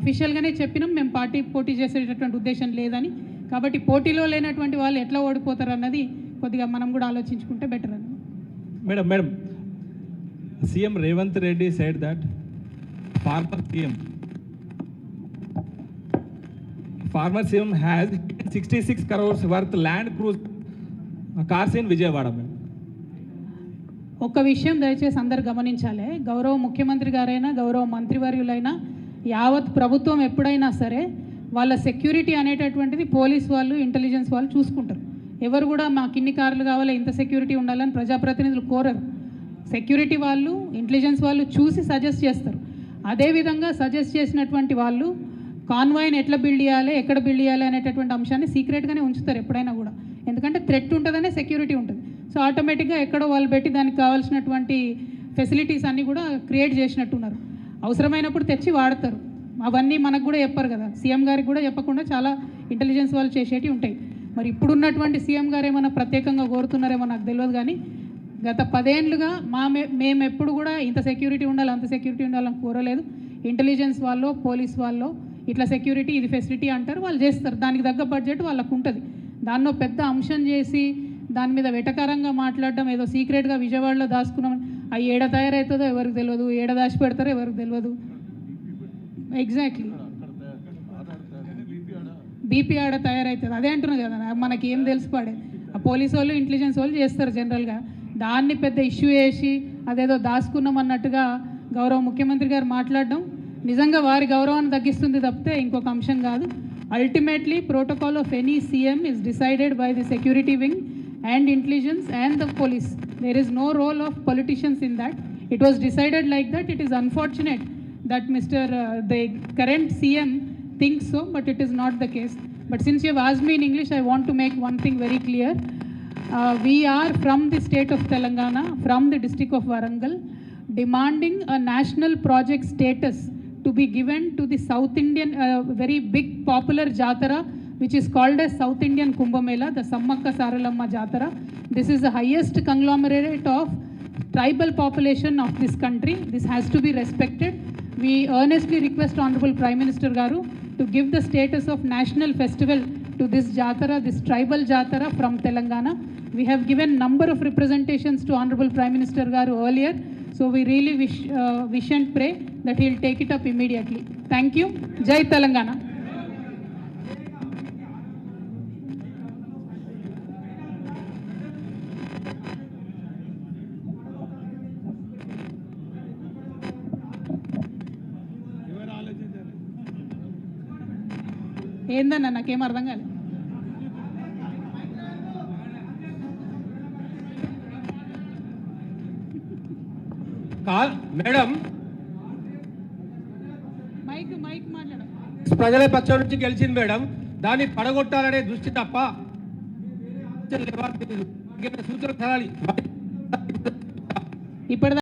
అఫీషియల్గానే చెప్పినాం మేము పార్టీ పోటీ చేసేటటువంటి ఉద్దేశం లేదని. కాబట్టి పోటీలో లేనటువంటి వాళ్ళు ఎట్లా ఓడిపోతారు అన్నది కొద్దిగా మనం కూడా ఆలోచించుకుంటే బెటర్ అని. Madam, madam, CM Revanth Reddy said that former CM, former CM has 66 crores worth land cruise cars in Vijayawada, madam. ఒక్క విషయం దయచేసి అందరు గమనించాలి. గౌరవ ముఖ్యమంత్రి గారైనా గౌరవ మంత్రివర్యులైనా యావత్ ప్రభుత్వం ఎప్పుడైనా సరే వాళ్ళ సెక్యూరిటీ అనేటటువంటిది పోలీస్ వాళ్ళు ఇంటెలిజెన్స్ వాళ్ళు చూసుకుంటారు. ఎవరు కూడా మాకు ఇన్ని కార్లు కావాలి ఇంత సెక్యూరిటీ ఉండాలని ప్రజాప్రతినిధులు కోరరు. సెక్యూరిటీ వాళ్ళు ఇంటెలిజెన్స్ వాళ్ళు చూసి సజెస్ట్ చేస్తారు. అదేవిధంగా సజెస్ట్ చేసినటువంటి వాళ్ళు కాన్వాయ్ని ఎట్లా బిల్డ్ చేయాలి ఎక్కడ బిల్డ్ చేయాలి అనేటటువంటి అంశాన్ని సీక్రెట్గానే ఉంచుతారు ఎప్పుడైనా కూడా. ఎందుకంటే థ్రెట్ ఉంటుందనే సెక్యూరిటీ ఉంటుంది. సో ఆటోమేటిక్గా ఎక్కడో వాళ్ళు పెట్టి దానికి కావాల్సినటువంటి ఫెసిలిటీస్ అన్నీ కూడా క్రియేట్ చేసినట్టున్నారు. అవసరమైనప్పుడు తెచ్చి వాడతారు. అవన్నీ మనకు కూడా చెప్పరు కదా. సీఎం గారికి కూడా చెప్పకుండా చాలా ఇంటెలిజెన్స్ వాళ్ళు చేసేటివి ఉంటాయి. మరి ఇప్పుడున్నటువంటి సీఎం గారు ఏమైనా ప్రత్యేకంగా కోరుతున్నారేమో నాకు తెలియదు కానీ గత పదేండ్లుగా మా మే మేము ఎప్పుడు కూడా ఇంత సెక్యూరిటీ ఉండాలి అంత సెక్యూరిటీ ఉండాలని కోరలేదు. ఇంటెలిజెన్స్ వాళ్ళు పోలీస్ వాళ్ళు ఇట్లా సెక్యూరిటీ ఇది ఫెసిలిటీ అంటారు వాళ్ళు చేస్తారు. దానికి తగ్గ బడ్జెట్ వాళ్ళకు ఉంటుంది. దాన్నో పెద్ద అంశం చేసి దాని మీద వెటకారంగా మాట్లాడడం ఏదో సీక్రెట్గా విజయవాడలో దాచుకున్నాం అవి ఏడ తయారవుతుందో ఎవరికి తెలియదు ఏడ దాచి పెడతారో ఎవరికి తెలియదు ఎగ్జాక్ట్లీ బీపీ ఆడ తయారవుతుంది అదే అంటున్నా కదా మనకి ఏం తెలిసిపాడే ఆ పోలీసు వాళ్ళు ఇంటెలిజెన్స్ వాళ్ళు చేస్తారు జనరల్గా దాన్ని పెద్ద ఇష్యూ చేసి అదేదో దాచుకున్నాం అన్నట్టుగా గౌరవ ముఖ్యమంత్రి గారు మాట్లాడడం నిజంగా వారి గౌరవాన్ని తగ్గిస్తుంది తప్పితే ఇంకొక అంశం కాదు. Ultimately protocol of any CM is decided by the security wing and intelligence and the police There is no role of politicians in that. It was decided like that. It is unfortunate that Mr. Uh, the current CM thinks so, but it is not the case. But since you have asked me in English, I want to make one thing very clear. Uh, we are from the state of Telangana, from the district of Warangal, demanding a national project status to be given to the South Indian, uh, very big popular Jatara which is called as south indian kumbh mela the sammakka saralamma jatara this is the highest conglomerate of tribal population of this country. This has to be respected. We earnestly request Honorable Prime Minister Garu to give the status of national festival to this Jatara, this tribal Jatara from Telangana. We have given number of representations to Honorable Prime Minister Garu earlier. So we really wish, uh, wish and pray that he will take it up immediately. Thank you. Jai Telangana. ఏందన్నా నాకేం అర్థం కాలేదు call madam. Mic mic మాట్లాడ. ప్రజల పక్షం నుంచి గెలిచింది madam. దాన్ని పడగొట్టాలనే దృష్టి తప్ప సూచనలు సరాలి ఇప్పటిదాకా